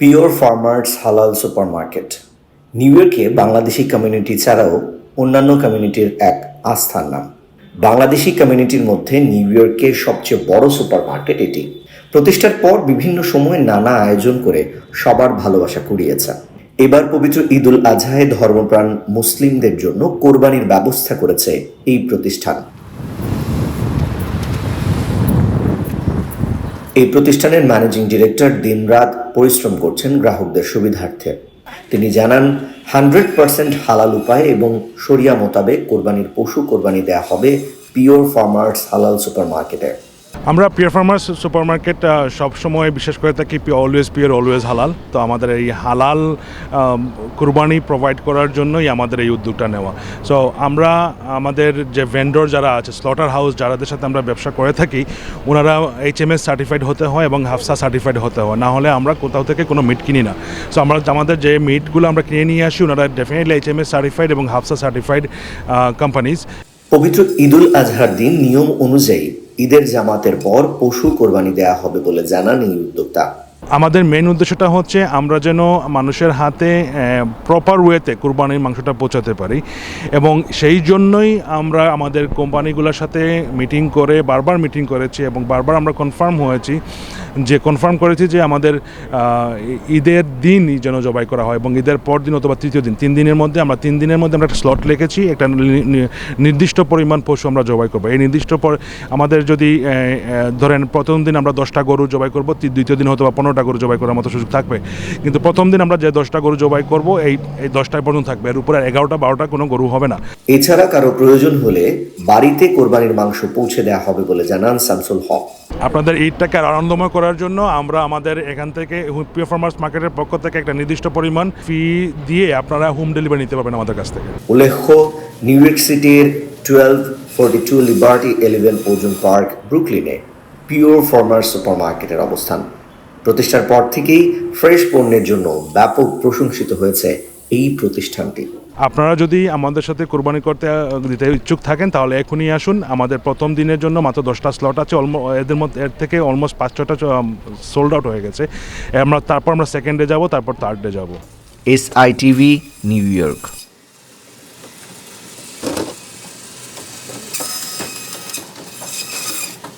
Pure farmers হালাল supermarket. New ইয়র্কে Bangladeshi community ছাড়াও অন্যান্য কমিউনিটির এক আস্থার নাম। বাংলাদেশি কমিউনিটির মধ্যে নিউ ইয়র্কের সবচেয়ে বড় সুপারমার্কেট এটি। প্রতিষ্ঠার পর বিভিন্ন সময় নানা আয়োজন করে সবার ভালোবাসা কুড়িয়েছে। এবার পবিত্র ঈদুল আজহায় ধর্মপ্রাণ মুসলিমদের জন্য কোরবানির ব্যবস্থা করেছে এই প্রতিষ্ঠান। এই প্রতিষ্ঠানের ম্যানেজিং ডিরেক্টর দিনরাত পরিশ্রম করছেন গ্রাহকদের সুবিধার্থে। তিনি জানান হান্ড্রেড পার্সেন্ট হালাল উপায় এবং সরিয়া মোতাবেক কোরবানির পশু কোরবানি দেয়া হবে পিওর ফার্মার্স হালাল সুপার মার্কেটে আমরা পিয়ার ফার্মার্স সুপার মার্কেট সবসময় বিশেষ করে থাকি অলওয়েজ পিওর অলওয়েজ হালাল। তো আমাদের এই হালাল কুরবানি প্রোভাইড করার জন্যই আমাদের এই উদ্যোগটা নেওয়া। সো আমরা আমাদের যে ভেন্ডর যারা আছে স্লটার হাউস যারাদের সাথে আমরা ব্যবসা করে থাকি, ওনারা এইচ এম এস সার্টিফাইড হতে হয় এবং হাফসা সার্টিফাইড হতে হয়। না হলে আমরা কোথাও থেকে কোনো মিট কিনি না। সো আমরা আমাদের যে মিটগুলো আমরা কিনে নিয়ে আসি, ওনারা definitely H M S certified এবং হাফসা সার্টিফাইড কোম্পানিজ পবিত্র ঈদুল আজহার দিন নিয়ম অনুযায়ী ঈদের জামাতের পর পশু কোরবানি দেয়া হবে বলে জানান এই উদ্যোক্তা। আমাদের মেন উদ্দেশ্যটা হচ্ছে আমরা যেন মানুষের হাতে প্রপার ওয়েতে কোরবানির মাংসটা পৌঁছাতে পারি এবং সেই জন্যই আমরা আমাদের কোম্পানিগুলোর সাথে মিটিং করে বারবার মিটিং করেছি এবং বারবার আমরা কনফার্ম হয়েছি যে কনফার্ম করেছি যে আমাদের ঈদের দিনই যেন জবাই করা হয় এবং ঈদের পর দিন অথবা তৃতীয় দিন তিন দিনের মধ্যে আমরা তিন দিনের মধ্যে আমরা একটা স্লট লিখেছি একটা নির্দিষ্ট পরিমাণ পশু আমরা জবাই করব। এই নির্দিষ্ট পর আমাদের যদি ধরেন প্রথম দিন আমরা দশটা গরু জবাই করব দ্বিতীয় দিন হয়তো বা পনেরোটা গরু জবাই করার মতো সুযোগ থাকবে। কিন্তু প্রথম দিন আমরা যে দশটা গরু জবাই করব এই এই দশটায় পর্যন্ত থাকবে। এর উপরে এগারোটা বারোটা কোনো গরু হবে না। এছাড়া কারও প্রয়োজন হলে বাড়িতে কোরবানির মাংস পৌঁছে দেওয়া হবে বলে জানান শামসুল হক। আপনাদের ঈদটাকে আরও আনন্দময় করার জন্য আমরা আমাদের এখান থেকে পিও মার্কেটের পক্ষ থেকে একটা নির্দিষ্ট পরিমাণ ফি দিয়ে আপনারা হোম ডেলিভারি নিতে পারবেন আমাদের কাছ থেকে। উল্লেখ্য নিউ ইয়র্ক সিটির twelve forty two Liberty avenue Ozone park ব্রুকলিনে pure farmers super মার্কেটের অবস্থান। প্রতিষ্ঠার পর থেকেই ফ্রেশ পণ্যের জন্য ব্যাপক প্রশংসিত হয়েছে এই প্রতিষ্ঠানটি। আপনারা যদি আমাদের সাথে কোরবানি করতে দিতে ইচ্ছুক থাকেন, তাহলে এখনই আসুন। আমাদের প্রথম দিনের জন্য মাত্র দশটা স্লট আছে অলমো এদের মধ্যে, এর থেকে অলমোস্ট পাঁচ ছটা সোল্ড আউট হয়ে গেছে। আমরা, তারপর আমরা সেকেন্ড ডে যাব, তারপর থার্ড ডে যাব। S I TV New York